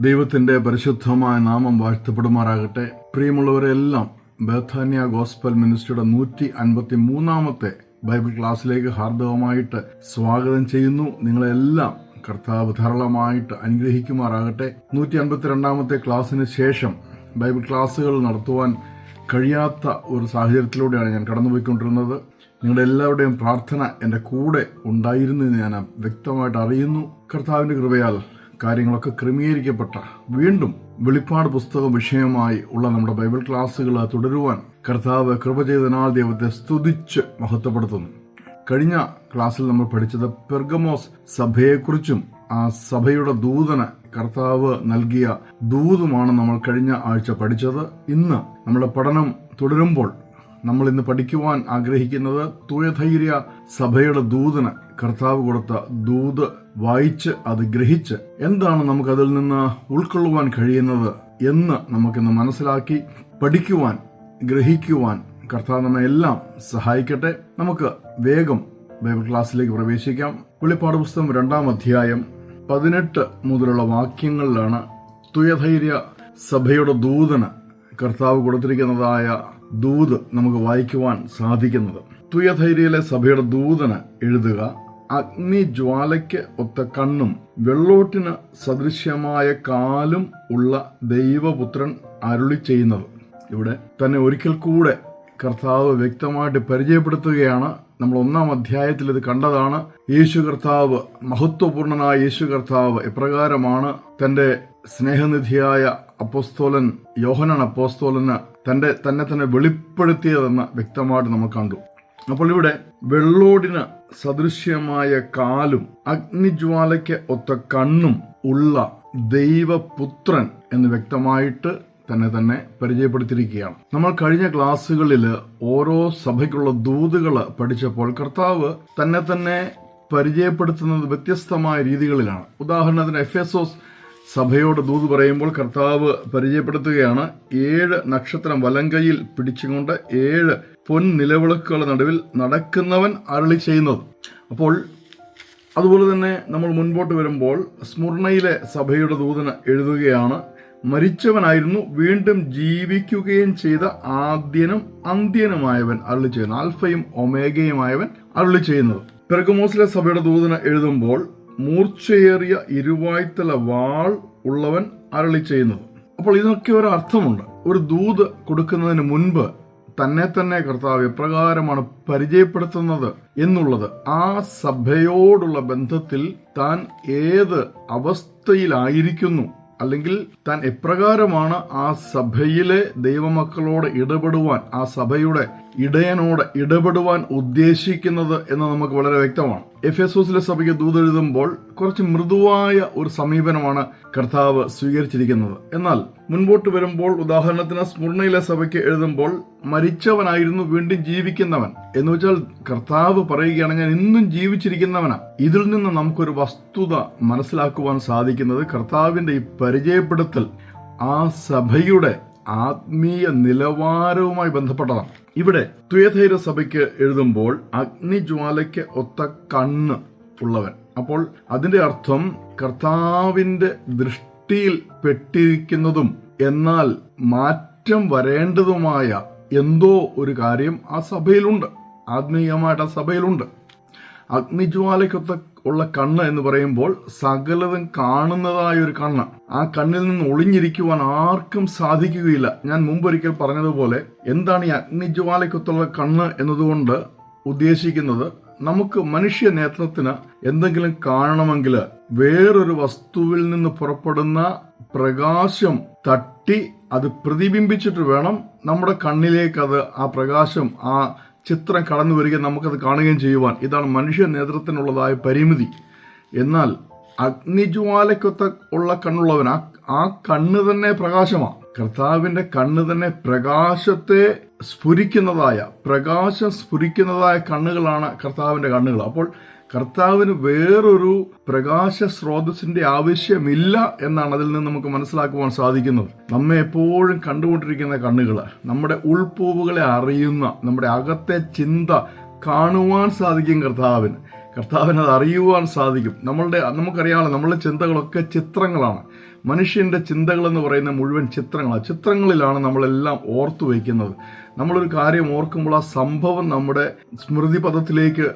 ദൈവത്തിന്റെ പരിശുദ്ധമായ നാമം വാഴ്ത്തപ്പെടുമാറാകട്ടെ. പ്രിയമുള്ളവരെല്ലാം ബേഥാന്യ ഗോസ്പൽ മിനിസ്ട്രിയുടെ നൂറ്റി അൻപത്തി മൂന്നാമത്തെ ബൈബിൾ ക്ലാസ്സിലേക്ക് ഹാർദവമായിട്ട് സ്വാഗതം ചെയ്യുന്നു. നിങ്ങളെല്ലാം കർത്താവ് ധാരാളമായിട്ട് അനുഗ്രഹിക്കുമാറാകട്ടെ. നൂറ്റി അൻപത്തിരണ്ടാമത്തെ ക്ലാസ്സിന് ശേഷം ബൈബിൾ ക്ലാസ്സുകൾ നടത്തുവാൻ കഴിയാത്ത ഒരു സാഹചര്യത്തിലൂടെയാണ് ഞാൻ കടന്നുപോയിക്കൊണ്ടിരുന്നത്. നിങ്ങളുടെ എല്ലാവരുടെയും പ്രാർത്ഥന എന്റെ കൂടെ ഉണ്ടായിരുന്നു എന്ന് ഞാൻ വ്യക്തമായിട്ട് അറിയുന്നു. കർത്താവിന്റെ കൃപയാൽ കാര്യങ്ങളൊക്കെ ക്രമീകരിക്കപ്പെട്ട വീണ്ടും വെളിപ്പാട് പുസ്തക വിഷയമായി ഉള്ള നമ്മുടെ ബൈബിൾ ക്ലാസ്സുകൾ തുടരുവാൻ കർത്താവ് കൃപ ചെയ്തനാൽ ദൈവത്തെ സ്തുതിച്ച് മഹത്വപ്പെടുത്തുന്നു. കഴിഞ്ഞ ക്ലാസ്സിൽ നമ്മൾ പഠിച്ചത് പെർഗമോസ് സഭയെക്കുറിച്ചും ആ സഭയുടെ ദൂതന് കർത്താവ് നൽകിയ ദൂതുമാണ് നമ്മൾ കഴിഞ്ഞ ആഴ്ച പഠിച്ചത്. ഇന്ന് നമ്മുടെ പഠനം തുടരുമ്പോൾ നമ്മൾ ഇന്ന് പഠിക്കുവാൻ ആഗ്രഹിക്കുന്നത് തുയധൈര്യ സഭയുടെ ദൂതന് കർത്താവ് കൊടുത്ത ദൂത് വായിച്ച് അത് ഗ്രഹിച്ച് എന്താണ് നമുക്ക് അതിൽ നിന്ന് ഉൾക്കൊള്ളുവാൻ കഴിയുന്നത് എന്ന് നമുക്കിന്ന് മനസ്സിലാക്കി പഠിക്കുവാൻ ഗ്രഹിക്കുവാൻ കർത്താവ് നമ്മെ എല്ലാം സഹായിക്കട്ടെ. നമുക്ക് വേഗം ബൈബിൾ ക്ലാസ്സിലേക്ക് പ്രവേശിക്കാം. വെളിപ്പാട് പുസ്തകം രണ്ടാം അധ്യായം പതിനെട്ട് മുതലുള്ള വാക്യങ്ങളിലാണ് തുയധൈര്യ സഭയുടെ ദൂതന് കർത്താവ് കൊടുത്തിരിക്കുന്നതായ ദൂത് നമുക്ക് വായിക്കുവാൻ സാധിക്കുന്നത്. തുയധൈര്യയിലെ സഭയുടെ ദൂതന് എഴുതുക. അഗ്നിജ്വാലയ്ക്ക് ഒത്ത കണ്ണും വെള്ളോട്ടിന് സദൃശ്യമായ കാലും ഉള്ള ദൈവപുത്രൻ അരുളി ചെയ്യുന്നത്. ഇവിടെ തന്നെ ഒരിക്കൽ കൂടെ കർത്താവ് വ്യക്തമായിട്ട് പരിചയപ്പെടുത്തുകയാണ്. നമ്മൾ ഒന്നാം അധ്യായത്തിൽ ഇത് കണ്ടതാണ്. യേശു കർത്താവ് മഹത്വപൂർണനായ യേശു കർത്താവ് എപ്രകാരമാണ് തന്റെ സ്നേഹനിധിയായ അപ്പോസ്തോലൻ യോഹനൻ അപ്പോസ്തോലന് തന്റെ തന്നെ തന്നെ വെളിപ്പെടുത്തിയതെന്ന് വ്യക്തമായിട്ട് നമ്മൾ കണ്ടു. അപ്പോൾ ഇവിടെ വെള്ളോടിന് സദൃശ്യമായ കാലും അഗ്നിജ്വാലയ്ക്ക് ഒത്ത കണ്ണും ഉള്ള ദൈവപുത്രൻ എന്ന് വ്യക്തമായിട്ട് തന്നെ തന്നെ പരിചയപ്പെടുത്തിയിരിക്കുകയാണ്. നമ്മൾ കഴിഞ്ഞ ക്ലാസ്സുകളിൽ ഓരോ സഭയ്ക്കുള്ള ദൂതുകൾ പഠിച്ചപ്പോൾ കർത്താവ് തന്നെ തന്നെ പരിചയപ്പെടുത്തുന്നത് വ്യത്യസ്തമായ രീതികളിലാണ്. ഉദാഹരണത്തിന് എഫ് എസ് ഒസ് സഭയോട് ദൂത് പറയുമ്പോൾ കർത്താവ് പരിചയപ്പെടുത്തുകയാണ് ഏഴ് നക്ഷത്രം വലങ്കയിൽ പിടിച്ചുകൊണ്ട് ഏഴ് പൊൻ നിലവിളക്കുകളുടെ നടുവിൽ നടക്കുന്നവൻ അരളി ചെയ്യുന്നത് അപ്പോൾ അതുപോലെ തന്നെ നമ്മൾ മുൻപോട്ട് വരുമ്പോൾ സ്മുർണയിലെ സഭയുടെ ദൂതന് എഴുതുകയാണ് മരിച്ചവനായിരുന്നു വീണ്ടും ജീവിക്കുകയും ചെയ്ത ആദ്യനും അന്ത്യനുമായവൻ അരളി ചെയ്യുന്നു. ആൽഫയും ഒമേഗയുമായവൻ അരുളി ചെയ്യുന്നത് പെർഗമോസിലെ സഭയുടെ ദൂതന എഴുതുമ്പോൾ മൂർച്ചയേറിയ ഇരുവായ്ത്തല വാൾ ഉള്ളവൻ അരളി ചെയ്യുന്നത് അപ്പോൾ ഇതിനൊക്കെ ഒരു അർത്ഥമുണ്ട്. ഒരു ദൂത് കൊടുക്കുന്നതിന് മുൻപ് തന്നെ തന്നെ കർത്താവ് എപ്രകാരമാണ് പരിചയപ്പെടുത്തുന്നത് എന്നുള്ളത് ആ സഭയോടുള്ള ബന്ധത്തിൽ താൻ ഏത് അവസ്ഥയിലായിരിക്കുന്നു? അല്ലെങ്കിൽ താൻ എപ്രകാരമാണ് ആ സഭയിലെ ദൈവമക്കളോട് ഇടപെടുവാൻ ആ സഭയുടെ ഇടയനോട് ഇടപെടുവാൻ ഉദ്ദേശിക്കുന്നത് എന്ന് നമുക്ക് വളരെ വ്യക്തമാണ്. എഫ് എസോസിലെ സഭയ്ക്ക് ദൂതെഴുതുമ്പോൾ കുറച്ച് മൃദുവായ ഒരു സമീപനമാണ് കർത്താവ് സ്വീകരിച്ചിരിക്കുന്നത്. എന്നാൽ മുൻപോട്ട് വരുമ്പോൾ ഉദാഹരണത്തിന് സ്മുർണയിലെ സഭയ്ക്ക് എഴുതുമ്പോൾ മരിച്ചവനായിരുന്നു വീണ്ടും ജീവിക്കുന്നവൻ. എന്ന് വെച്ചാൽ കർത്താവ് പറയുകയാണ് ഞാൻ ഇന്നും ജീവിച്ചിരിക്കുന്നവനാ. ഇതിൽ നിന്ന് നമുക്കൊരു വസ്തുത മനസ്സിലാക്കുവാൻ സാധിക്കുന്നത് കർത്താവിന്റെ ഈ പരിചയപ്പെടുത്തൽ ആ സഭയുടെ ആത്മീയ നിലവാരവുമായി ബന്ധപ്പെട്ടതാണ്. ഇവിടെ തുയധൈര സഭയ്ക്ക് എഴുതുമ്പോൾ അഗ്നിജ്വാലയ്ക്ക് ഒത്ത കണ്ണ് ഉള്ളവൻ. അപ്പോൾ അതിന്റെ അർത്ഥം കർത്താവിന്റെ ദൃഷ്ടിയിൽ പെട്ടിരിക്കുന്നതും എന്നാൽ മാറ്റം വരേണ്ടതുമായ എന്തോ ഒരു കാര്യം ആ സഭയിലുണ്ട്. ആത്മീയമായിട്ട് ആ സഭയിലുണ്ട്. അഗ്നിജ്വാലയ്ക്കൊത്ത ഉള്ള കണ്ണ് എന്ന് പറയുമ്പോൾ സകലതും കാണുന്നതായ ഒരു കണ്ണ്. ആ കണ്ണിൽ നിന്ന് ഒളിഞ്ഞിരിക്കുവാൻ ആർക്കും സാധിക്കുകയില്ല. ഞാൻ മുമ്പൊരിക്കൽ പറഞ്ഞതുപോലെ എന്താണ് ഈ അഗ്നിജ്വാലയ്ക്കൊത്തുള്ള കണ്ണ് എന്നതുകൊണ്ട് ഉദ്ദേശിക്കുന്നത് നമുക്ക് മനുഷ്യ നേത്രത്തിന് എന്തെങ്കിലും കാണണമെങ്കിൽ വേറൊരു വസ്തുവിൽ നിന്ന് പുറപ്പെടുന്ന പ്രകാശം തട്ടി അത് പ്രതിബിംബിച്ചിട്ട് വേണം നമ്മുടെ കണ്ണിലേക്ക് അത് ആ പ്രകാശം ആ ചിത്രം കടന്നു വരികയും നമുക്കത് കാണുകയും ചെയ്യുവാൻ. ഇതാണ് മനുഷ്യ നേതൃത്വത്തിനുള്ളതായ പരിമിതി. എന്നാൽ അഗ്നിജ്വാലയ്ക്കൊത്ത ഉള്ള കണ്ണുള്ളവൻ ആ ആ കണ്ണ് തന്നെ പ്രകാശമാണ് കർത്താവിന്റെ കണ്ണ് തന്നെ പ്രകാശത്തെ സ്ഫുരിക്കുന്നതായ പ്രകാശം സ്ഫുരിക്കുന്നതായ കണ്ണുകളാണ് കർത്താവിന്റെ കണ്ണുകൾ. അപ്പോൾ കർത്താവിന് വേറൊരു പ്രകാശ സ്രോതസ്സിന്റെ ആവശ്യമില്ല എന്നാണ് അതിൽ നിന്ന് നമുക്ക് മനസ്സിലാക്കുവാൻ സാധിക്കുന്നത്. നമ്മെ എപ്പോഴും കണ്ടുകൊണ്ടിരിക്കുന്ന കണ്ണുകൾ നമ്മുടെ ഉൾപൂവുകളെ അറിയുന്ന നമ്മുടെ അകത്തെ ചിന്ത കാണുവാൻ സാധിക്കും കർത്താവിന്. കർത്താവിന് അത് അറിയുവാൻ സാധിക്കും. നമ്മളുടെ നമുക്കറിയാമല്ലോ നമ്മളുടെ ചിന്തകളൊക്കെ ചിത്രങ്ങളാണ്. മനുഷ്യന്റെ ചിന്തകൾ എന്ന് പറയുന്ന മുഴുവൻ ചിത്രങ്ങളാണ് ചിത്രങ്ങളിലാണ് നമ്മളെല്ലാം ഓർത്തു വയ്ക്കുന്നത് നമ്മളൊരു കാര്യം ഓർക്കുമ്പോൾ ആ സംഭവം നമ്മുടെ സ്മൃതി പദത്തിലേക്ക്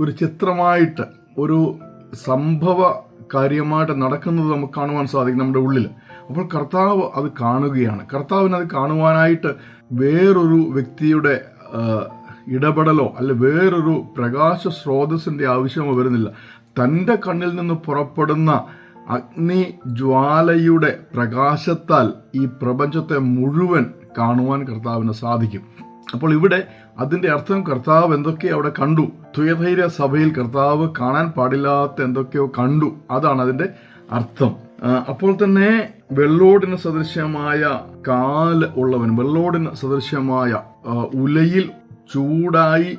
ഒരു ചിത്രമായിട്ട് ഒരു സംഭവ കാര്യമായിട്ട് നടക്കുന്നത് നമുക്ക് കാണുവാൻ സാധിക്കും നമ്മുടെ ഉള്ളിൽ അപ്പോൾ കർത്താവ് അത് കാണുകയാണ്. കർത്താവിന് അത് കാണുവാനായിട്ട് വേറൊരു വ്യക്തിയുടെ ഇടപെടലോ അല്ല വേറൊരു പ്രകാശ സ്രോതസ്സിന്റെ ആവശ്യമോ വരുന്നില്ല. തന്റെ കണ്ണിൽ നിന്ന് പുറപ്പെടുന്ന അഗ്നി ജ്വാലയുടെ പ്രകാശത്താൽ ഈ പ്രപഞ്ചത്തെ മുഴുവൻ കാണുവാൻ കർത്താവിന് സാധിക്കും. അപ്പോൾ ഇവിടെ അതിന്റെ അർത്ഥം കർത്താവ് എന്തൊക്കെ അവിടെ കണ്ടു? തുയധൈര്യ സഭയിൽ കർത്താവ് കാണാൻ പാടില്ലാത്ത എന്തൊക്കെയോ കണ്ടു. അതാണ് അതിന്റെ അർത്ഥം. അപ്പോൾ തന്നെ വെള്ളോടിന് സദൃശ്യമായ കാൽ ഉള്ളവൻ വെള്ളോടിന് സദൃശ്യമായ ഉലയിൽ ചൂടായി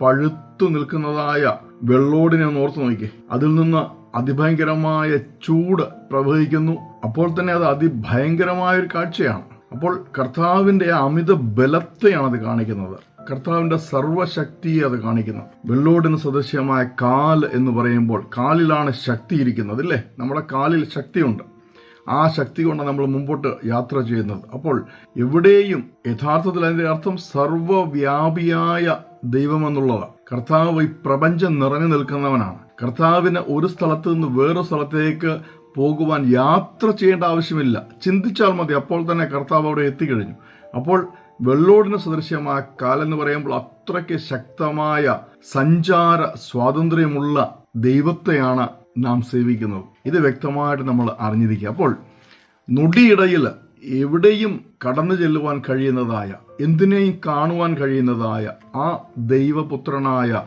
പഴുത്തു നിൽക്കുന്നതായ വെള്ളോടിനെ ഒന്ന് ഓർത്തു നോക്കി അതിൽ നിന്ന് അതിഭയങ്കരമായ ചൂട് പ്രവഹിക്കുന്നു. അപ്പോൾ തന്നെ അത് അതിഭയങ്കരമായ ഒരു കാഴ്ചയാണ്. അപ്പോൾ കർത്താവിന്റെ അമിത ബലത്തെയാണ് അത് കാണിക്കുന്നത്. കർത്താവിന്റെ സർവശക്തിയെ അത് കാണിക്കുന്നു. വെള്ളോടിന് സദൃശ്യമായ കാൽ എന്ന് പറയുമ്പോൾ കാലിലാണ് ശക്തി ഇരിക്കുന്നത് അല്ലേ? നമ്മുടെ കാലിൽ ശക്തിയുണ്ട്. ആ ശക്തി കൊണ്ട് നമ്മൾ മുമ്പോട്ട് യാത്ര ചെയ്യുന്നത്. അപ്പോൾ എവിടെയും യഥാർത്ഥത്തിൽ അതിന്റെ അർത്ഥം സർവവ്യാപിയായ ദൈവം എന്നുള്ളതാണ് കർത്താവ് ഈ പ്രപഞ്ചം നിറഞ്ഞു നിൽക്കുന്നവനാണ്. കർത്താവിന് ഒരു സ്ഥലത്ത് നിന്ന് വേറൊരു സ്ഥലത്തേക്ക് പോകുവാൻ യാത്ര ചെയ്യേണ്ട ആവശ്യമില്ല. ചിന്തിച്ചാൽ മതി അപ്പോൾ തന്നെ കർത്താവ് അവിടെ എത്തിക്കഴിഞ്ഞു. അപ്പോൾ വെള്ളോടിന് സദൃശ്യമായ കാലെന്ന് പറയുമ്പോൾ അത്രയ്ക്ക് ശക്തമായ സഞ്ചാര സ്വാതന്ത്ര്യമുള്ള ദൈവത്തെയാണ് നാം സേവിക്കുന്നത്. ഇത് വ്യക്തമായിട്ട് നമ്മൾ അറിഞ്ഞിരിക്കുക. അപ്പോൾ നൊടിയിടയിൽ എവിടെയും കടന്നു ചെല്ലുവാൻ കഴിയുന്നതായ എന്തിനേയും കാണുവാൻ കഴിയുന്നതായ ആ ദൈവപുത്രനായ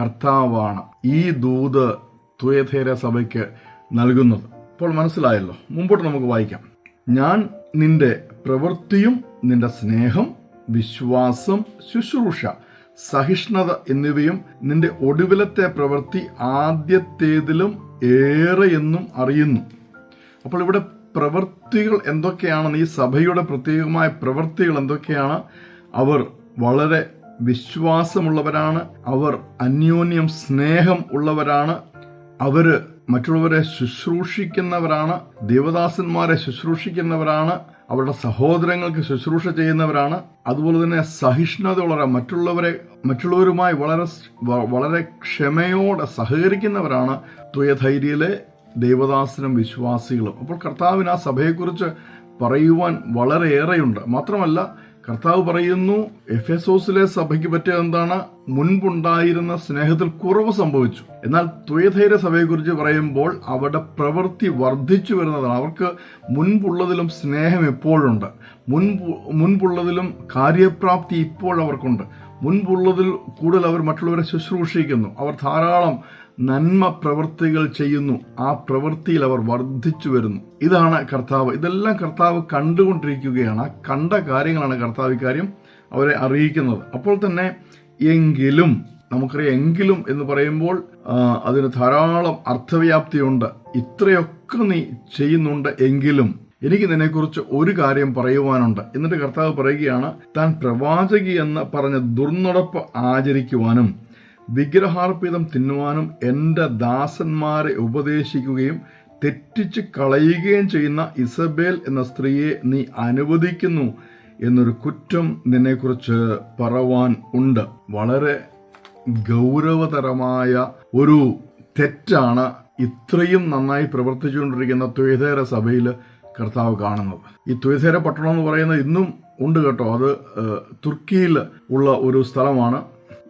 കർത്താവാണ് ഈ ദൂത് തുയധേര സഭയ്ക്ക് നൽകുന്നത്. അപ്പോൾ മനസ്സിലായല്ലോ. മുമ്പോട്ട് നമുക്ക് വായിക്കാം. ഞാൻ നിന്റെ പ്രവൃത്തിയും നിന്റെ സ്നേഹം വിശ്വാസം ശുശ്രൂഷ സഹിഷ്ണുത എന്നിവയും നിന്റെ ഒടുവിലത്തെ പ്രവൃത്തി ആദ്യത്തേതിലും ഏറെ എന്നും അറിയുന്നു. അപ്പോൾ ഇവിടെ പ്രവൃത്തികൾ എന്തൊക്കെയാണെന്ന് ഈ സഭയുടെ പ്രത്യേകമായ പ്രവൃത്തികൾ എന്തൊക്കെയാണ്? അവർ വളരെ വിശ്വാസമുള്ളവരാണ്. അവർ അന്യോന്യം സ്നേഹം ഉള്ളവരാണ്. അവർ മറ്റുള്ളവരെ ശുശ്രൂഷിക്കുന്നവരാണ്. ദേവദാസന്മാരെ ശുശ്രൂഷിക്കുന്നവരാണ്. അവരുടെ സഹോദരങ്ങൾക്ക് ശുശ്രൂഷ ചെയ്യുന്നവരാണ്. അതുപോലെ തന്നെ സഹിഷ്ണുതയുള്ള മറ്റുള്ളവരെ മറ്റുള്ളവരുമായി വളരെ വളരെ ക്ഷമയോടെ സഹകരിക്കുന്നവരാണ് തുയധൈര്യയിലെ ദൈവദാസനും വിശ്വാസികളും. അപ്പോൾ കർത്താവിന് ആ സഭയെക്കുറിച്ച് പറയുവാൻ വളരെയേറെയുണ്ട്. മാത്രമല്ല കർത്താവ് പറയുന്നു എഫെസോസിലെ സഭയ്ക്ക് പറ്റിയ എന്താണ്? മുൻപുണ്ടായിരുന്ന സ്നേഹത്തിൽ കുറവ് സംഭവിച്ചു. എന്നാൽ ത്വേധൈര സഭയെ കുറിച്ച് പറയുമ്പോൾ അവരുടെ പ്രവൃത്തി വർദ്ധിച്ചു വരുന്നതാണ്. അവർക്ക് മുൻപുള്ളതിലും സ്നേഹം എപ്പോഴുണ്ട്. മുൻപ് മുൻപുള്ളതിലും കാര്യപ്രാപ്തി ഇപ്പോൾ അവർക്കുണ്ട്. മുൻപുള്ളതിൽ കൂടുതൽ അവർ മറ്റുള്ളവരെ ശുശ്രൂഷിക്കുന്നു. അവർ ധാരാളം നന്മ പ്രവൃത്തികൾ ചെയ്യുന്നു. ആ പ്രവൃത്തിയിൽ അവർ വർദ്ധിച്ചു വരുന്നു. ഇതാണ് കർത്താവ്. ഇതെല്ലാം കർത്താവ് കണ്ടുകൊണ്ടിരിക്കുകയാണ്. ആ കണ്ട കാര്യങ്ങളാണ് കർത്താവ് ഇക്കാര്യം അവരെ അറിയിക്കുന്നത്. അപ്പോൾ തന്നെ എങ്കിലും നമുക്കറിയാം എങ്കിലും എന്ന് പറയുമ്പോൾ അതിന് ധാരാളം അർത്ഥവ്യാപ്തിയുണ്ട്. ഇത്രയൊക്കെ നീ ചെയ്യുന്നുണ്ട് എങ്കിലും എനിക്ക് നിന്നെക്കുറിച്ച് ഒരു കാര്യം പറയുവാനുണ്ട്. എന്നിട്ട് കർത്താവ് പറയുകയാണ് താൻ പ്രവാചകി എന്ന് പറഞ്ഞ ദുർനടപ്പ് ആചരിക്കുവാനും വിഗ്രഹാർപ്പിതം തിന്നുവാനും എന്റെ ദാസന്മാരെ ഉപദേശിക്കുകയും തെറ്റിച്ച് കളയുകയും ചെയ്യുന്ന ഇസബേൽ എന്ന സ്ത്രീയെ നീ അനുവദിക്കുന്നു എന്നൊരു കുറ്റം നിന്നെക്കുറിച്ച് പറവാൻ ഉണ്ട്. വളരെ ഗൗരവതരമായ ഒരു തെറ്റാണ് ഇത്രയും നന്നായി പ്രവർത്തിച്ചുകൊണ്ടിരിക്കുന്ന ത്വേതേര സഭയിൽ കർത്താവ് കാണുന്നത്. ഈ ത്വേതേര പട്ടണം എന്ന് പറയുന്നത് ഇന്നും ഉണ്ട് കേട്ടോ. അത് തുർക്കിയിൽ ഉള്ള ഒരു സ്ഥലമാണ്.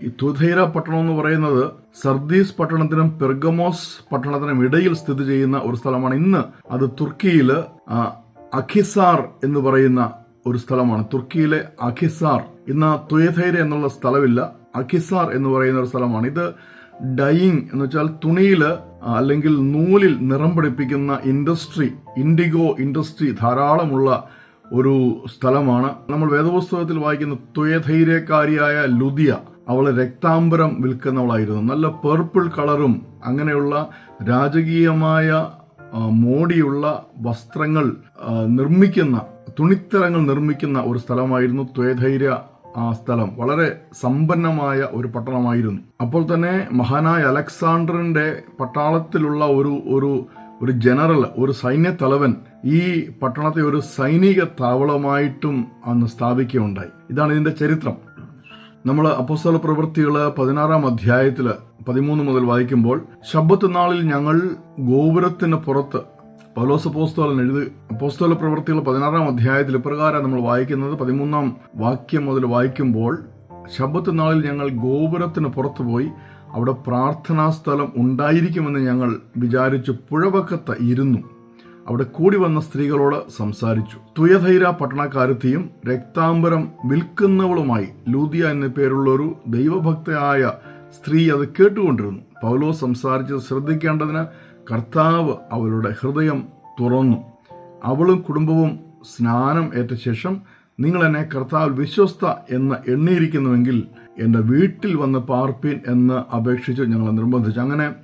ഈ തുധൈര പട്ടണം എന്ന് പറയുന്നത് സർദീസ് പട്ടണത്തിനും പെർഗമോസ് പട്ടണത്തിനും ഇടയിൽ സ്ഥിതി ചെയ്യുന്ന ഒരു സ്ഥലമാണ്. ഇന്ന് അത് തുർക്കിയിൽ അഖിസാർ എന്ന് പറയുന്ന ഒരു സ്ഥലമാണ്. തുർക്കിയിലെ അഖിസാർ. ഇന്ന് തുയധൈര എന്നുള്ള സ്ഥലമില്ല. അഖിസാർ എന്ന് പറയുന്ന ഒരു സ്ഥലമാണ്. ഇത് ഡൈയിങ് എന്ന് വെച്ചാൽ തുണിയിൽ അല്ലെങ്കിൽ നൂലിൽ നിറം പിടിപ്പിക്കുന്ന ഇൻഡസ്ട്രി ഇൻഡിഗോ ഇൻഡസ്ട്രി ധാരാളമുള്ള ഒരു സ്ഥലമാണ്. നമ്മൾ വേദപുസ്തകത്തിൽ വായിക്കുന്ന തുയധൈര്യക്കാരിയായ ലുദിയ അവൾ രക്താംബരം വിൽക്കുന്നവളായിരുന്നു. നല്ല പേർപ്പിൾ കളറും അങ്ങനെയുള്ള രാജകീയമായ മോടിയുള്ള വസ്ത്രങ്ങൾ നിർമ്മിക്കുന്ന തുണിത്തരങ്ങൾ നിർമ്മിക്കുന്ന ഒരു സ്ഥലമായിരുന്നു ത്വേധൈര്യ ആ സ്ഥലം. വളരെ സമ്പന്നമായ ഒരു പട്ടണമായിരുന്നു. അപ്പോൾ തന്നെ മഹാനായ അലക്സാണ്ടറിന്റെ പട്ടാളത്തിലുള്ള ഒരു ഒരു ഒരു ജനറൽ ഒരു സൈന്യത്തലവൻ ഈ പട്ടണത്തെ ഒരു സൈനിക താവളമായിട്ടും അന്ന് സ്ഥാപിക്കുകയുണ്ടായി. ഇതാണ് ഇതിന്റെ ചരിത്രം. നമ്മൾ അപ്പോസ്തല പ്രവൃത്തികൾ പതിനാറാം അധ്യായത്തിൽ പതിമൂന്ന് മുതൽ വായിക്കുമ്പോൾ ശബ്ബത്ത് നാളിൽ ഞങ്ങൾ ഗോപുരത്തിന് പുറത്ത് പൗലോസ് അപ്പോസ്തോലൻ എഴുതി അപ്പോസ്തോല പ്രവൃത്തികൾ പതിനാറാം അധ്യായത്തിൽ ഇപ്രകാരം നമ്മൾ വായിക്കുന്നത് പതിമൂന്നാം വാക്യം മുതൽ വായിക്കുമ്പോൾ ശബ്ബത്ത് നാളിൽ ഞങ്ങൾ ഗോപുരത്തിന് പുറത്തു പോയി അവിടെ പ്രാർത്ഥനാ സ്ഥലം ഉണ്ടായിരിക്കുമെന്ന് ഞങ്ങൾ വിചാരിച്ചു പുഴവക്കത്ത് ഇരുന്നു. അവിടെ കൂടി വന്ന സ്ത്രീകളോട് സംസാരിച്ചു. തുയധൈര പട്ടണക്കാരത്തിയും രക്താംബരം വിൽക്കുന്നവളുമായി ലൂതിയ എന്ന പേരുള്ള ഒരു ദൈവഭക്തയായ സ്ത്രീ അത് കേട്ടുകൊണ്ടിരുന്നു. പൗലോ സംസാരിച്ചത് ശ്രദ്ധിക്കേണ്ടതിന് കർത്താവ് അവളുടെ ഹൃദയം തുറന്നു. അവളും കുടുംബവും സ്നാനം ഏറ്റ ശേഷം നിങ്ങൾ എന്നെ കർത്താവ് വിശ്വസ്ത എന്ന് എണ്ണിയിരിക്കുന്നുവെങ്കിൽ എന്റെ വീട്ടിൽ വന്ന് പാർപ്പീൻ എന്ന് അപേക്ഷിച്ച് ഞങ്ങൾ നിർബന്ധിച്ചു. അങ്ങനെ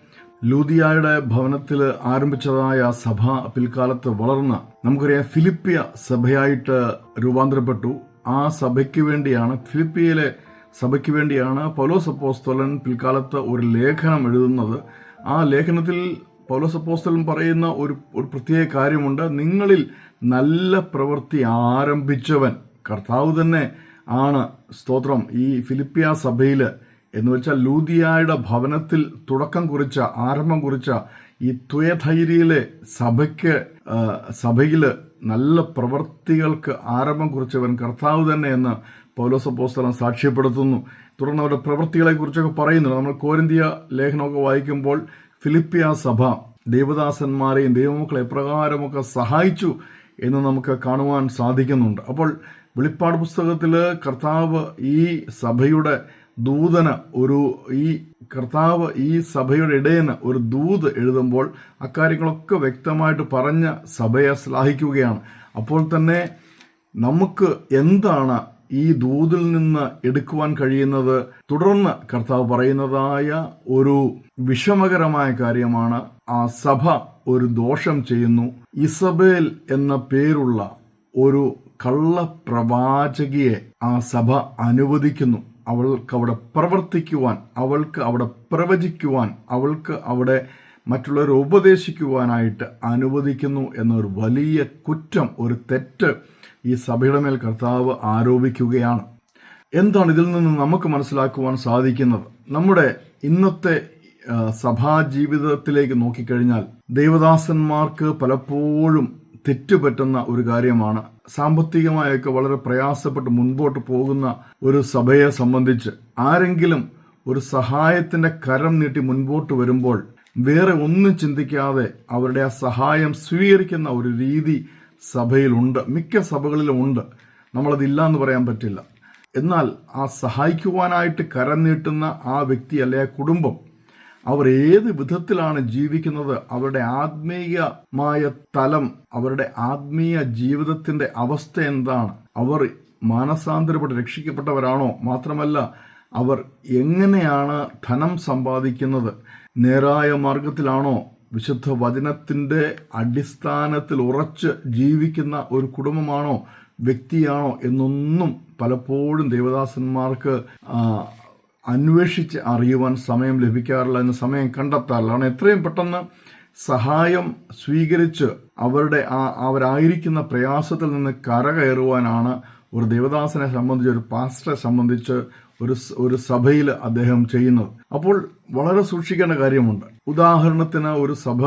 ലൂതിയായുടെ ഭവനത്തിൽ ആരംഭിച്ചതായ സഭ പിൽക്കാലത്ത് വളർന്ന നമുക്കറിയാം ഫിലിപ്പിയ സഭയായിട്ട് രൂപാന്തരപ്പെട്ടു. ആ സഭയ്ക്ക് വേണ്ടിയാണ് ഫിലിപ്പിയയിലെ സഭയ്ക്ക് വേണ്ടിയാണ് പൗലോസ് അപ്പോസ്തോലൻ പിൽക്കാലത്ത് ഒരു ലേഖനം എഴുതുന്നത്. ആ ലേഖനത്തിൽ പൗലോസ് അപ്പോസ്തലൻ പറയുന്ന ഒരു ഒരു പ്രത്യേക കാര്യമുണ്ട്. നിങ്ങളിൽ നല്ല പ്രവൃത്തി ആരംഭിച്ചവൻ കർത്താവ് തന്നെ ആണ്. സ്തോത്രം. ഈ ഫിലിപ്പിയ സഭയിൽ എന്ന് വെച്ചാൽ ലൂതിയായുടെ ഭവനത്തിൽ തുടക്കം കുറിച്ച ആരംഭം കുറിച്ച ഈ ത്വേധൈര്യയിലെ സഭയ്ക്ക് സഭയിൽ നല്ല പ്രവൃത്തികൾക്ക് ആരംഭം കുറിച്ചവൻ കർത്താവ് തന്നെ എന്ന് പൗലോസ് അപ്പോസ്തലൻ സാക്ഷ്യപ്പെടുത്തുന്നു. തുടർന്ന് അവരുടെ പ്രവൃത്തികളെ കുറിച്ചൊക്കെ പറയുന്നുണ്ട്. നമ്മൾ കോരിന്തിയ ലേഖനമൊക്കെ വായിക്കുമ്പോൾ ഫിലിപ്പിയ സഭ ദേവദാസന്മാരെയും ദൈവമക്കളെ എപ്രകാരമൊക്കെ സഹായിച്ചു എന്ന് നമുക്ക് കാണുവാൻ സാധിക്കുന്നുണ്ട്. അപ്പോൾ വെളിപ്പാട് പുസ്തകത്തിൽ കർത്താവ് ഈ സഭയുടെ ദൂതന് ഒരു ഈ കർത്താവ് ഈ സഭയുടെ ഇടയന് ഒരു ദൂത് എഴുതുമ്പോൾ അക്കാര്യങ്ങളൊക്കെ വ്യക്തമായിട്ട് പറഞ്ഞ സഭയെ ശ്ലാഹിക്കുകയാണ് അപ്പോൾ തന്നെ നമുക്ക് എന്താണ് ഈ ദൂതിൽ നിന്ന് എടുക്കുവാൻ കഴിയുന്നത്? തുടർന്ന് കർത്താവ് പറയുന്നതായ ഒരു വിഷമകരമായ കാര്യമാണ്. ആ സഭ ഒരു ദോഷം ചെയ്യുന്നു. ഇസബേൽ എന്ന പേരുള്ള ഒരു കള്ളപ്രവാചകിയെ ആ സഭ അനുവദിക്കുന്നു. അവൾക്ക് അവിടെ പ്രവർത്തിക്കുവാൻ അവൾക്ക് അവിടെ പ്രവചിക്കുവാൻ അവൾക്ക് അവിടെ മറ്റുള്ളവരെ ഉപദേശിക്കുവാനായിട്ട് അനുവദിക്കുന്നു എന്നൊരു വലിയ കുറ്റം ഒരു തെറ്റ് ഈ സഭയുടെ മേൽ കർത്താവ് ആരോപിക്കുകയാണ്. എന്താണ് ഇതിൽ നിന്ന് നമുക്ക് മനസ്സിലാക്കുവാൻ സാധിക്കുന്നത്? നമ്മുടെ ഇന്നത്തെ സഭാ ജീവിതത്തിലേക്ക് നോക്കിക്കഴിഞ്ഞാൽ ദൈവദാസന്മാർക്ക് പലപ്പോഴും തെറ്റുപറ്റുന്ന ഒരു കാര്യമാണ് സാമ്പത്തികമായൊക്കെ വളരെ പ്രയാസപ്പെട്ട് മുൻപോട്ട് പോകുന്ന ഒരു സഭയെ സംബന്ധിച്ച് ആരെങ്കിലും ഒരു സഹായത്തിന്റെ കരം നീട്ടി മുൻപോട്ട് വരുമ്പോൾ വേറെ ഒന്നും ചിന്തിക്കാതെ അവരുടെ ആ സഹായം സ്വീകരിക്കുന്ന ഒരു രീതി സഭയിലുണ്ട്. മിക്ക സഭകളിലും ഉണ്ട്. നമ്മളതില്ല എന്ന് പറയാൻ പറ്റില്ല. എന്നാൽ ആ സഹായിക്കുവാനായിട്ട് കരം നീട്ടുന്ന ആ വ്യക്തി അല്ലെ ആ കുടുംബം അവർ ഏത് വിധത്തിലാണ് ജീവിക്കുന്നത്? അവരുടെ ആത്മീയമായ തലം അവരുടെ ആത്മീയ ജീവിതത്തിന്റെ അവസ്ഥ എന്താണ്? അവർ മാനസാന്തരപ്പെട്ട് രക്ഷിക്കപ്പെട്ടവരാണോ? മാത്രമല്ല അവർ എങ്ങനെയാണ് ധനം സമ്പാദിക്കുന്നത്? നേരായ മാർഗത്തിലാണോ വിശുദ്ധ വചനത്തിന്റെ അടിസ്ഥാനത്തിൽ ഉറച്ച് ജീവിക്കുന്ന ഒരു കുടുംബമാണോ? വ്യക്തിയാണോ? എന്നൊന്നും പലപ്പോഴും ദേവദാസന്മാർക്ക് അന്വേഷിച്ച് അറിയുവാൻ സമയം ലഭിക്കാറില്ല എന്ന് സമയം കണ്ടെത്താറില്ല. കാരണം എത്രയും പെട്ടെന്ന് സഹായം സ്വീകരിച്ച് അവരുടെ ആ അവരായിരിക്കുന്ന പ്രയാസത്തിൽ നിന്ന് കരകയറുവാനാണ് ഒരു ദേവദാസനെ സംബന്ധിച്ച് ഒരു പാസ്റ്ററെ സംബന്ധിച്ച് ഒരു ഒരു സഭയിൽ അദ്ദേഹം ചെയ്യുന്നത്. അപ്പോൾ വളരെ സൂക്ഷിക്കേണ്ട കാര്യമുണ്ട്. ഉദാഹരണത്തിന് ഒരു സഭ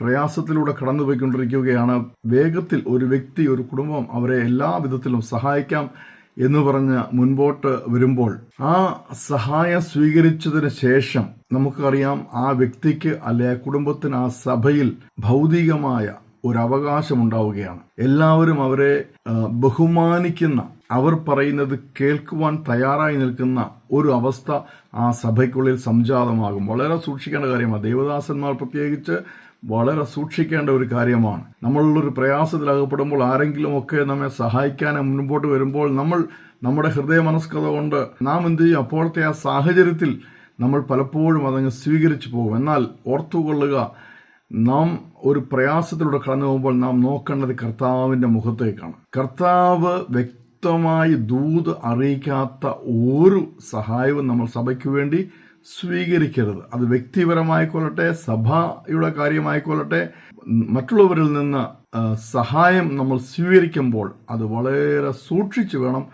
പ്രയാസത്തിലൂടെ കടന്നുപോയിക്കൊണ്ടിരിക്കുകയാണ്. വേഗത്തിൽ ഒരു വ്യക്തി ഒരു കുടുംബം അവരെ എല്ലാ വിധത്തിലും സഹായിക്കാം. എന്ന് പറഞ്ഞ് മുൻപോട്ട് വരുമ്പോൾ ആ സഹായം സ്വീകരിച്ചതിന് ശേഷം നമുക്കറിയാം ആ വ്യക്തിക്ക് അല്ലെ കുടുംബത്തിന് ആ സഭയിൽ ഭൗതികമായ ഒരു അവകാശം ഉണ്ടാവുകയാണ് എല്ലാവരും അവരെ ബഹുമാനിക്കുന്ന അവർ പറയുന്നത് കേൾക്കുവാൻ തയ്യാറായി നിൽക്കുന്ന ഒരു അവസ്ഥ ആ സഭയ്ക്കുള്ളിൽ സംജാതമാകും. വളരെ സൂക്ഷിക്കേണ്ട കാര്യമാണ്. ദേവദാസന്മാർ പ്രത്യേകിച്ച് വളരെ സൂക്ഷിക്കേണ്ട ഒരു കാര്യമാണ്. നമ്മളുള്ളൊരു പ്രയാസത്തിലകപ്പെടുമ്പോൾ ആരെങ്കിലും ഒക്കെ നമ്മെ സഹായിക്കാൻ മുൻപോട്ട് വരുമ്പോൾ നമ്മൾ നമ്മുടെ ഹൃദയ മനസ്കത കൊണ്ട് നാം എന്ത് ചെയ്യും? അപ്പോഴത്തെ ആ സാഹചര്യത്തിൽ നമ്മൾ പലപ്പോഴും അതങ്ങ് സ്വീകരിച്ചു പോകും. എന്നാൽ ഓർത്തുകൊള്ളുക നാം ഒരു പ്രയാസത്തിലൂടെ കടന്നു പോകുമ്പോൾ നാം നോക്കേണ്ടത് കർത്താവിന്റെ മുഖത്തേക്കാണ്. കർത്താവ് വ്യക്തമായി ദൂത് അറിയിക്കാത്ത ഒരു സഹായവും നമ്മൾ സഭയ്ക്ക് വേണ്ടി സ്വീകരിക്കരുത്. അത് വ്യക്തിപരമായിക്കൊള്ളട്ടെ സഭയുടെ കാര്യമായിക്കൊള്ളട്ടെ മറ്റുള്ളവരിൽ നിന്ന് സഹായം നമ്മൾ സ്വീകരിക്കുമ്പോൾ അത് വളരെ സൂക്ഷിച്ചു വേണം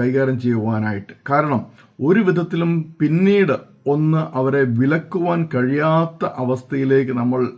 കൈകാര്യം ചെയ്യുവാനായിട്ട്. കാരണം ഒരു വിധത്തിലും പിന്നീട് ഒന്ന് അവരെ വിലക്കുവാൻ കഴിയാത്ത അവസ്ഥയിലേക്ക് നമ്മൾ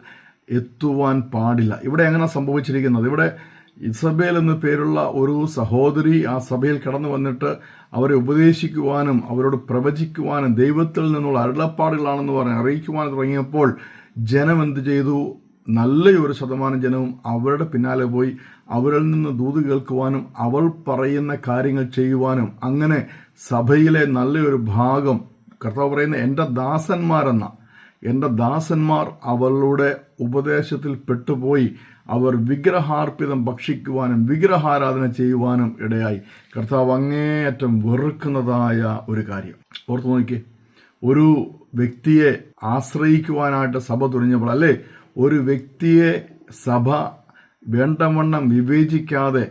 എത്തുവാൻ പാടില്ല. ഇവിടെ എങ്ങനെ സംഭവിച്ചിരിക്കുന്നത്? ഇവിടെ ഇസബേൽ എന്ന പേരുള്ള ഒരു സഹോദരി ആ സഭയിൽ കടന്നു വന്നിട്ട് അവരെ ഉപദേശിക്കുവാനും അവരോട് പ്രവചിക്കുവാനും ദൈവത്തിൽ നിന്നുള്ള അരുളപ്പാടുകളാണെന്ന് പറഞ്ഞ് അറിയിക്കുവാനും തുടങ്ങിയപ്പോൾ ജനം എന്ത് ചെയ്തു? നല്ലൊരു ശതമാനം ജനവും അവരുടെ പിന്നാലെ പോയി അവരിൽ നിന്ന് ദൂത് കേൾക്കുവാനും അവൾ പറയുന്ന കാര്യങ്ങൾ ചെയ്യുവാനും അങ്ങനെ സഭയിലെ നല്ലൊരു ഭാഗം കർത്താവ് പറയുന്ന എന്റെ ദാസന്മാരെന്ന എന്റെ ദാസന്മാർ അവളുടെ ഉപദേശത്തിൽ പെട്ടുപോയി. അവർ വിഗ്രഹാർപ്പിതം ഭക്ഷിക്കുവാനും വിഗ്രഹാരാധന ചെയ്യുവാനും ഇടയായി. കർത്താവ് അങ്ങേയറ്റം വെറുക്കുന്നതായ ഒരു കാര്യം. ഓർത്തു നോക്കിയേ ഒരു വ്യക്തിയെ ആശ്രയിക്കുവാനായിട്ട് സഭ തുനിഞ്ഞപ്പോൾ അല്ലേ? ഒരു വ്യക്തിയെ സഭ വേണ്ടവണ്ണം വിവേചിക്കാതെ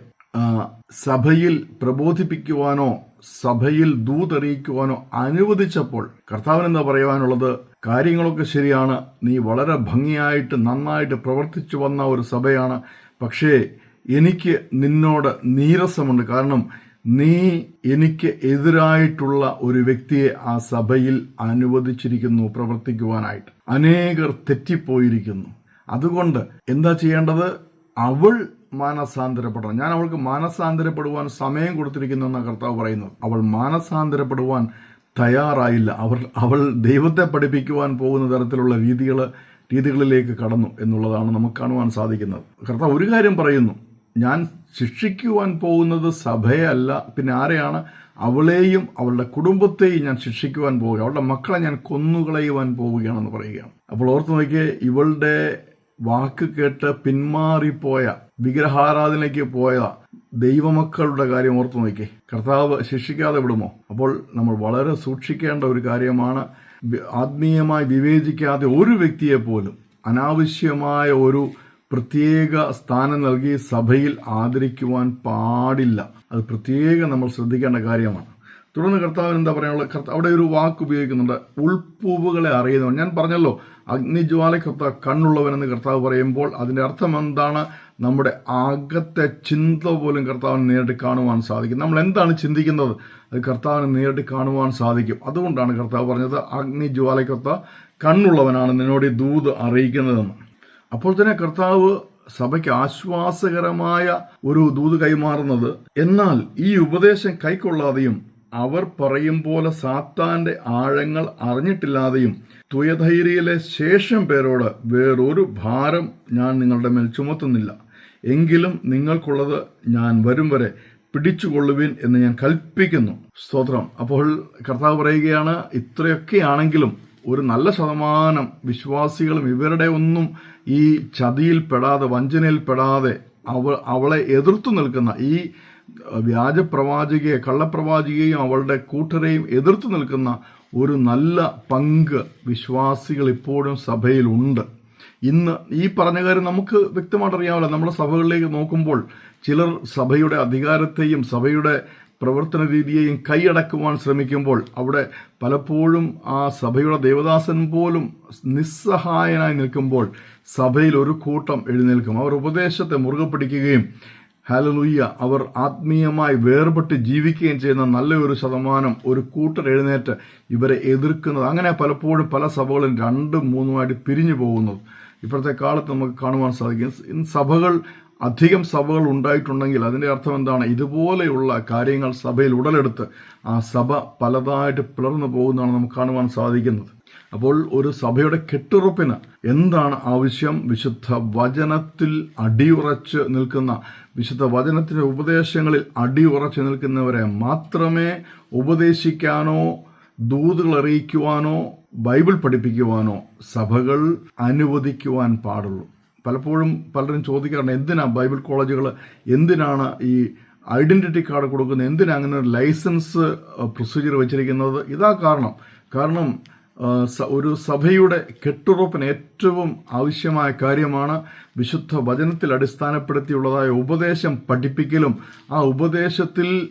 സഭയിൽ പ്രബോധിപ്പിക്കുവാനോ സഭയിൽ ദൂതറിയിക്കുവാനോ അനുവദിച്ചപ്പോൾ കർത്താവിന് എന്താ പറയുവാനുള്ളത്? കാര്യങ്ങളൊക്കെ ശരിയാണ്. നീ വളരെ ഭംഗിയായിട്ട് നന്നായിട്ട് പ്രവർത്തിച്ചു വന്ന ഒരു സഭയാണ്. പക്ഷേ എനിക്ക് നിന്നോട് നീരസമുണ്ട്. കാരണം നീ എനിക്ക് എതിരായിട്ടുള്ള ഒരു വ്യക്തിയെ ആ സഭയിൽ അനുവദിച്ചിരിക്കുന്നു പ്രവർത്തിക്കുവാനായിട്ട്. അനേകർ തെറ്റിപ്പോയിരിക്കുന്നു. അതുകൊണ്ട് എന്താ ചെയ്യേണ്ടത്? അവൾ മാനസാന്തരപ്പെടണം. ഞാൻ അവൾക്ക് മാനസാന്തരപ്പെടുവാൻ സമയം കൊടുത്തിരിക്കുന്നു എന്ന കർത്താവ് പറയുന്നത്. അവൾ മാനസാന്തരപ്പെടുവാൻ തയ്യാറായില്ല. അവർ അവൾ ദൈവത്തെ പഠിപ്പിക്കുവാൻ പോകുന്ന തരത്തിലുള്ള രീതികൾ രീതികളിലേക്ക് കടന്നു എന്നുള്ളതാണ് നമുക്ക് കാണുവാൻ സാധിക്കുന്നത്. കർത്താവ് ഒരു കാര്യം പറയുന്നു. ഞാൻ ശിക്ഷിക്കുവാൻ പോകുന്നത് സഭയല്ല. പിന്നെ ആരെയാണ്? അവളെയും അവളുടെ കുടുംബത്തെയും ഞാൻ ശിക്ഷിക്കുവാൻ പോവുക അവളുടെ മക്കളെ ഞാൻ കൊന്നുകളയുവാൻ പോവുകയാണെന്ന് പറയുകയാണ്. അപ്പോൾ ഓർത്ത് നോക്കിയേ ഇവളുടെ വാക്ക് കേട്ട് പിന്മാറിപ്പോയ വിഗ്രഹാരാധനയ്ക്ക് പോയ ദൈവമക്കളുടെ കാര്യം ഓർത്തു നോക്കി. കർത്താവ് ശിക്ഷിക്കാതെ വിടുമോ? അപ്പോൾ നമ്മൾ വളരെ സൂക്ഷിക്കേണ്ട ഒരു കാര്യമാണ് ആത്മീയമായി വിവേചിക്കാതെ ഒരു വ്യക്തിയെ പോലും അനാവശ്യമായ ഒരു പ്രത്യേക സ്ഥാനം നൽകി സഭയിൽ ആദരിക്കുവാൻ പാടില്ല. അത് പ്രത്യേകം നമ്മൾ ശ്രദ്ധിക്കേണ്ട കാര്യമാണ്. തുടർന്ന് കർത്താവ് എന്താ പറയാനുള്ളത്? കർത്താവ് അവിടെ ഒരു വാക്ക് ഉപയോഗിക്കുന്നുണ്ട്. ഉൾപ്പൂവുകളെ അറിയുന്നവൻ. ഞാൻ പറഞ്ഞല്ലോ അഗ്നിജ്വാലയ്ക്കൊത്ത കണ്ണുള്ളവനെന്ന് കർത്താവ് പറയുമ്പോൾ അതിന്റെ അർത്ഥം എന്താണ്? നമ്മുടെ അകത്തെ ചിന്ത പോലും കർത്താവിന് നേരിട്ട് കാണുവാൻ സാധിക്കും. നമ്മൾ എന്താണ് ചിന്തിക്കുന്നത്? അത് കർത്താവിന് നേരിട്ട് കാണുവാൻ സാധിക്കും. അതുകൊണ്ടാണ് കർത്താവ് പറഞ്ഞത് അഗ്നി ജ്വാലയ്ക്കൊത്ത കണ്ണുള്ളവനാണ് നിന്നോട് ഈ ദൂത് അറിയിക്കുന്നതെന്ന്. അപ്പോൾ തന്നെ കർത്താവ് സഭയ്ക്ക് ആശ്വാസകരമായ ഒരു ദൂത് കൈമാറുന്നത് എന്നാൽ ഈ ഉപദേശം കൈക്കൊള്ളാതെയും അവർ പറയും പോലെ സാത്താന്റെ ആഴങ്ങൾ അറിഞ്ഞിട്ടില്ലാതെയും തുയധൈര്യയിലെ ശേഷം പേരോട് വേറൊരു ഭാരം ഞാൻ നിങ്ങളുടെ മേൽ ചുമത്തുന്നില്ല. എങ്കിലും നിങ്ങൾക്കുള്ളത് ഞാൻ വരും വരെ പിടിച്ചുകൊള്ളുവിൻ എന്ന് ഞാൻ കൽപ്പിക്കുന്നു. സ്തോത്രം. അപ്പോൾ കർത്താവ് പറയുകയാണ് ഇത്രയൊക്കെയാണെങ്കിലും ഒരു നല്ല ശതമാനം വിശ്വാസികളും ഇവരുടെ ഒന്നും ഈ ചതിയിൽ പെടാതെ വഞ്ചനയിൽ പെടാതെ അവ അവളെ എതിർത്തു നിൽക്കുന്ന ഈ വ്യാജ പ്രവാചകയെ കള്ളപ്രവാചകയെയും അവളുടെ കൂട്ടരെയും എതിർത്തു നിൽക്കുന്ന ഒരു നല്ല പങ്ക് വിശ്വാസികൾ ഇപ്പോഴും സഭയിലുണ്ട് ഇന്ന് ഈ പറഞ്ഞ കാര്യം നമുക്ക് വ്യക്തമായിട്ട് അറിയാമല്ലോ. നമ്മുടെ സഭകളിലേക്ക് നോക്കുമ്പോൾ ചിലർ സഭയുടെ അധികാരത്തെയും സഭയുടെ പ്രവർത്തന രീതിയെയും കൈയടക്കുവാൻ ശ്രമിക്കുമ്പോൾ അവിടെ പലപ്പോഴും ആ സഭയുടെ ദേവദാസൻ പോലും നിസ്സഹായനായി നിൽക്കുമ്പോൾ സഭയിൽ ഒരു കൂട്ടം എഴുന്നേൽക്കും. അവർ ഉപദേശത്തെ മുറുകെ പിടിക്കുകയും ഹലലുയ്യ അവർ ആത്മീയമായി വേർപെട്ട് ജീവിക്കുകയും ചെയ്യുന്ന നല്ലൊരു ശതമാനം ഒരു കൂട്ടർ എഴുന്നേറ്റ് ഇവരെ എതിർക്കുന്നത്. അങ്ങനെ പലപ്പോഴും പല സഭകളും രണ്ടും മൂന്നുമായിട്ട് പിരിഞ്ഞു പോകുന്നത് ഇപ്പോഴത്തെ കാലത്ത് നമുക്ക് കാണുവാൻ സാധിക്കും. സഭകൾ അധികം സഭകൾ ഉണ്ടായിട്ടുണ്ടെങ്കിൽ അതിന്റെ അർത്ഥം എന്താണ്? ഇതുപോലെയുള്ള കാര്യങ്ങൾ സഭയിൽ ഉടലെടുത്ത് ആ സഭ പലതായിട്ട് പിളർന്നു പോകുന്നതാണ് നമുക്ക് കാണുവാൻ സാധിക്കുന്നത്. അപ്പോൾ ഒരു സഭയുടെ കെട്ടുറപ്പിന് എന്താണ് ആവശ്യം? വിശുദ്ധ വചനത്തിൽ അടിയുറച്ച് നിൽക്കുന്ന വിശുദ്ധ വചനത്തിന്റെ ഉപദേശങ്ങളിൽ അടിയുറച്ച് നിൽക്കുന്നവരെ മാത്രമേ ഉപദേശിക്കാനോ ദൂതുകൾ അറിയിക്കുവാനോ ബൈബിൾ പഠിപ്പിക്കുവാനോ സഭകൾ അനുവദിക്കുവാൻ പാടുള്ളൂ. പലപ്പോഴും പലരും ചോദിക്കാറുണ്ട് എന്തിനാ ബൈബിൾ കോളേജുകൾ എന്തിനാണ് ഈ ഐഡന്റിറ്റി കാർഡ് കൊടുക്കുന്നത് എന്തിനാ അങ്ങനെ ഒരു ലൈസൻസ് പ്രൊസീജിയർ വെച്ചിരിക്കുന്നത്? ഇതാ കാരണം. കാരണം ഒരു സഭയുടെ കെട്ടുറപ്പിന് ഏറ്റവും ആവശ്യമായ കാര്യമാണ് വിശുദ്ധ വചനത്തിൽ അടിസ്ഥാനപ്പെടുത്തിയുള്ളതായ ഉപദേശം പഠിപ്പിക്കലും. ആ ഉപദേശത്തിൽ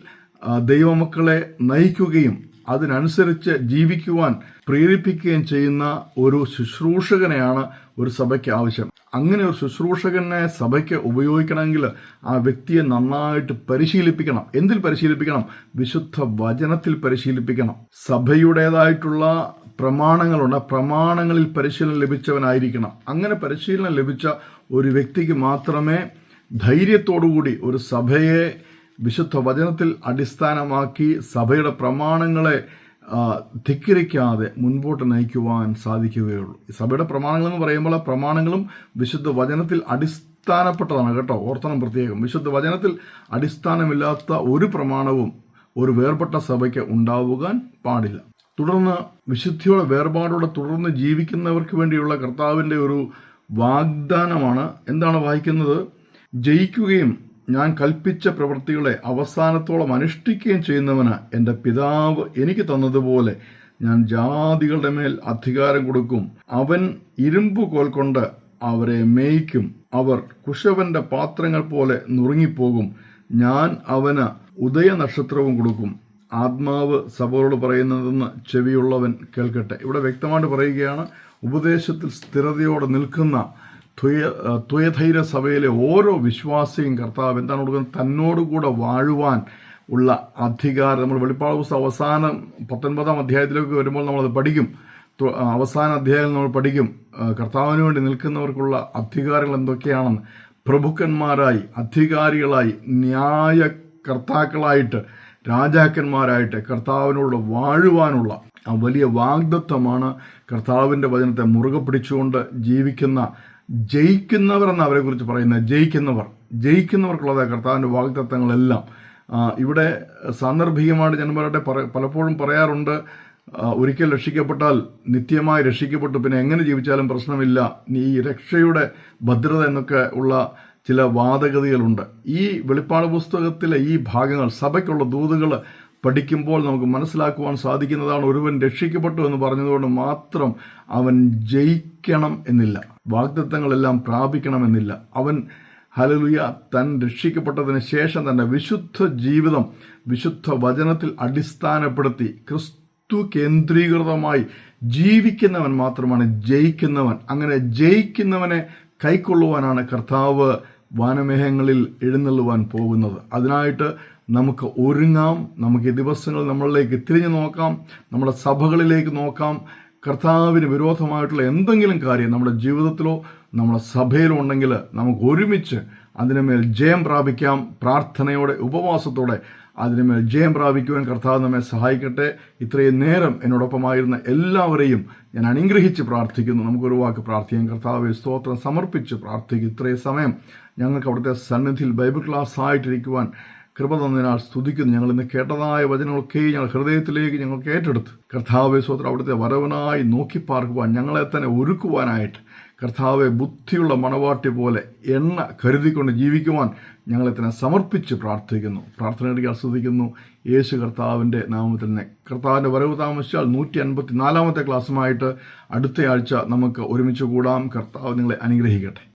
ദൈവമക്കളെ നയിക്കുകയും അതിനനുസരിച്ച് ജീവിക്കുവാൻ പ്രേരിപ്പിക്കുകയും ചെയ്യുന്ന ഒരു ശുശ്രൂഷകനെയാണ് ഒരു സഭയ്ക്ക് ആവശ്യം. അങ്ങനെ ഒരു ശുശ്രൂഷകനെ സഭയ്ക്ക് ഉപയോഗിക്കണമെങ്കിൽ ആ വ്യക്തിയെ നന്നായിട്ട് പരിശീലിപ്പിക്കണം. എന്തിൽ പരിശീലിപ്പിക്കണം? വിശുദ്ധ വചനത്തിൽ പരിശീലിപ്പിക്കണം. സഭയുടേതായിട്ടുള്ള പ്രമാണങ്ങളുണ്ട്. പ്രമാണങ്ങളിൽ പരിശീലനം ലഭിച്ചവനായിരിക്കണം. അങ്ങനെ പരിശീലനം ലഭിച്ച ഒരു വ്യക്തിക്ക് മാത്രമേ ധൈര്യത്തോടുകൂടി ഒരു സഭയെ വിശുദ്ധ വചനത്തിൽ അടിസ്ഥാനമാക്കി സഭയുടെ പ്രമാണങ്ങളെ ധിക്കരിക്കാതെ മുൻപോട്ട് നയിക്കുവാൻ സാധിക്കുകയുള്ളൂ. സഭയുടെ പ്രമാണങ്ങൾ എന്ന് പറയുമ്പോൾ ആ പ്രമാണങ്ങളും വിശുദ്ധ വചനത്തിൽ അടിസ്ഥാനപ്പെട്ടതാണ് കേട്ടോ. ഓർത്തണം പ്രത്യേകം. വിശുദ്ധ വചനത്തിൽ അടിസ്ഥാനമില്ലാത്ത ഒരു പ്രമാണവും ഒരു വേർപെട്ട സഭയ്ക്ക് ഉണ്ടാവുവാൻ പാടില്ല. തുടർന്ന് വിശുദ്ധിയുടെ വേർപാടോടെ തുടർന്ന് ജീവിക്കുന്നവർക്ക് വേണ്ടിയുള്ള കർത്താവിന്റെ ഒരു വാഗ്ദാനമാണ്. എന്താണ് വായിക്കുന്നത്? ജയിക്കുകയും ഞാൻ കൽപ്പിച്ച പ്രവൃത്തികളെ അവസാനത്തോളം അനുഷ്ഠിക്കുകയും ചെയ്യുന്നവന് എന്റെ പിതാവ് എനിക്ക് തന്നതുപോലെ ഞാൻ ജാതികളുടെ മേൽ അധികാരം കൊടുക്കും. അവൻ ഇരുമ്പ് കോൽ കൊണ്ട് അവരെ മേയ്ക്കും. അവർ കുശവന്റെ പാത്രങ്ങൾ പോലെ നുറുങ്ങിപ്പോകും. ഞാൻ അവന് ഉദയനക്ഷത്രവും കൊടുക്കും. ആത്മാവ് സഭകളോട് പറയുന്നതെന്ന് ചെവിയുള്ളവൻ കേൾക്കട്ടെ. ഇവിടെ വ്യക്തമായിട്ട് പറയുകയാണ് ഉപദേശത്തിൽ സ്ഥിരതയോടെ നിൽക്കുന്ന ത്വയ ത്വയധൈര്യ സഭയിലെ ഓരോ വിശ്വാസിയും കർത്താവ് എന്താണ് കൊടുക്കുന്നത്? തന്നോടുകൂടെ വാഴുവാൻ ഉള്ള അധികാരം. നമ്മൾ വെളിപ്പാട് പുസ്തകം അവസാനം പത്തൊൻപതാം അധ്യായത്തിലേക്ക് വരുമ്പോൾ നമ്മളത് പഠിക്കും. അവസാന അധ്യായം നമ്മൾ പഠിക്കും. കർത്താവിന് വേണ്ടി നിൽക്കുന്നവർക്കുള്ള അധികാരങ്ങൾ എന്തൊക്കെയാണെന്ന്. പ്രഭുക്കന്മാരായി അധികാരികളായി ന്യായ കർത്താക്കളായിട്ട് രാജാക്കന്മാരായിട്ട് കർത്താവിനോട് വാഴുവാനുള്ള ആ വലിയ വാഗ്ദത്വമാണ് കർത്താവിന്റെ വചനത്തെ മുറുകെ പിടിച്ചുകൊണ്ട് ജീവിക്കുന്ന ജയിക്കുന്നവർ എന്ന് അവരെ കുറിച്ച് പറയുന്നത്? ജയിക്കുന്നവർ. ജയിക്കുന്നവർക്കുള്ളതായ കർത്താവിന്റെ വാഗ്ദത്തങ്ങളെല്ലാം. ഇവിടെ സാന്ദർഭികമായിട്ട് ഞാൻ പറയട്ടെ പറ- പലപ്പോഴും പറയാറുണ്ട് ഒരിക്കൽ രക്ഷിക്കപ്പെട്ടാൽ നിത്യമായി രക്ഷിക്കപ്പെട്ടു. പിന്നെ എങ്ങനെ ജീവിച്ചാലും പ്രശ്നമില്ല. ഈ രക്ഷയുടെ ഭദ്രത എന്നൊക്കെ ഉള്ള ചില വാദഗതികളുണ്ട്. ഈ വെളിപ്പാട് പുസ്തകത്തിലെ ഈ ഭാഗങ്ങൾ സഭയ്ക്കുള്ള ദൂതുകൾ പഠിക്കുമ്പോൾ നമുക്ക് മനസ്സിലാക്കുവാൻ സാധിക്കുന്നതാണ് ഒരുവൻ രക്ഷിക്കപ്പെട്ടു എന്ന് പറഞ്ഞതുകൊണ്ട് മാത്രം അവൻ ജയിക്കണം എന്നില്ല. വാഗ്ദത്തങ്ങളെല്ലാം പ്രാപിക്കണമെന്നില്ല അവൻ ഹലലുയ തൻ രക്ഷിക്കപ്പെട്ടതിന് ശേഷം തന്നെ വിശുദ്ധ ജീവിതം വിശുദ്ധ വചനത്തിൽ അടിസ്ഥാനപ്പെടുത്തി ക്രിസ്തു കേന്ദ്രീകൃതമായി ജീവിക്കുന്നവൻ മാത്രമാണ് ജയിക്കുന്നവൻ. അങ്ങനെ ജയിക്കുന്നവനെ കൈക്കൊള്ളുവാനാണ് കർത്താവ് വാനമേഹങ്ങളിൽ എഴുന്നള്ളുവാൻ പോകുന്നത്. അതിനായിട്ട് നമുക്ക് ഒരുങ്ങാം നമുക്ക് ദിവസങ്ങൾ നമ്മളിലേക്ക് തിരിഞ്ഞു നോക്കാം നമ്മുടെ സഭകളിലേക്ക് നോക്കാം. കർത്താവിന് വിരോധമായിട്ടുള്ള എന്തെങ്കിലും കാര്യം നമ്മുടെ ജീവിതത്തിലോ നമ്മുടെ സഭയിലോ ഉണ്ടെങ്കിൽ നമുക്ക് ഒരുമിച്ച് അതിനുമേൽ ജയം പ്രാപിക്കാം. പ്രാർത്ഥനയോടെ ഉപവാസത്തോടെ അതിനുമേൽ ജയം പ്രാപിക്കുവാൻ കർത്താവ് നമ്മെ സഹായിക്കട്ടെ. ഇത്രയും നേരം എന്നോടൊപ്പമായിരുന്ന എല്ലാവരെയും ഞാൻ അനുഗ്രഹിച്ച് പ്രാർത്ഥിക്കുന്നു. നമുക്കൊരു വാക്ക് പ്രാർത്ഥിക്കാം. കർത്താവെ സ്തോത്രം സമർപ്പിച്ച് പ്രാർത്ഥിക്കും. ഇത്രയും സമയം ഞങ്ങൾക്ക് അവിടുത്തെ സന്നിധിയിൽ ബൈബിൾ ക്ലാസ് ആയിട്ടിരിക്കുവാൻ കൃപ തന്നതിനാൽ സ്തുതിക്കുന്നു. ഞങ്ങൾ ഇന്ന് കേട്ടതായ വചനങ്ങളൊക്കെ ഞങ്ങൾ ഹൃദയത്തിലേക്ക് ഞങ്ങൾ ഏറ്റെടുത്ത് കർത്താവെ സ്വത്ര അവിടുത്തെ വരവനായി നോക്കി പാർക്കുവാൻ ഞങ്ങളെ തന്നെ ഒരുക്കുവാനായിട്ട് കർത്താവെ ബുദ്ധിയുള്ള മണവാട്ടി പോലെ എണ്ണ കരുതിക്കൊണ്ട് ജീവിക്കുവാൻ ഞങ്ങളെ തന്നെ സമർപ്പിച്ച് പ്രാർത്ഥിക്കുന്നു. പ്രാർത്ഥനയുടെ ആസ്വദിക്കുന്നു. യേശു കർത്താവിന്റെ നാമത്തിൽ തന്നെ. കർത്താവിന്റെ വരവ് താമസിച്ചാൽ നൂറ്റി അൻപത്തി നാലാമത്തെ ക്ലാസ്സുമായിട്ട് അടുത്ത ആഴ്ച നമുക്ക് ഒരുമിച്ച് കൂടാം. കർത്താവ് നിങ്ങളെ അനുഗ്രഹിക്കട്ടെ.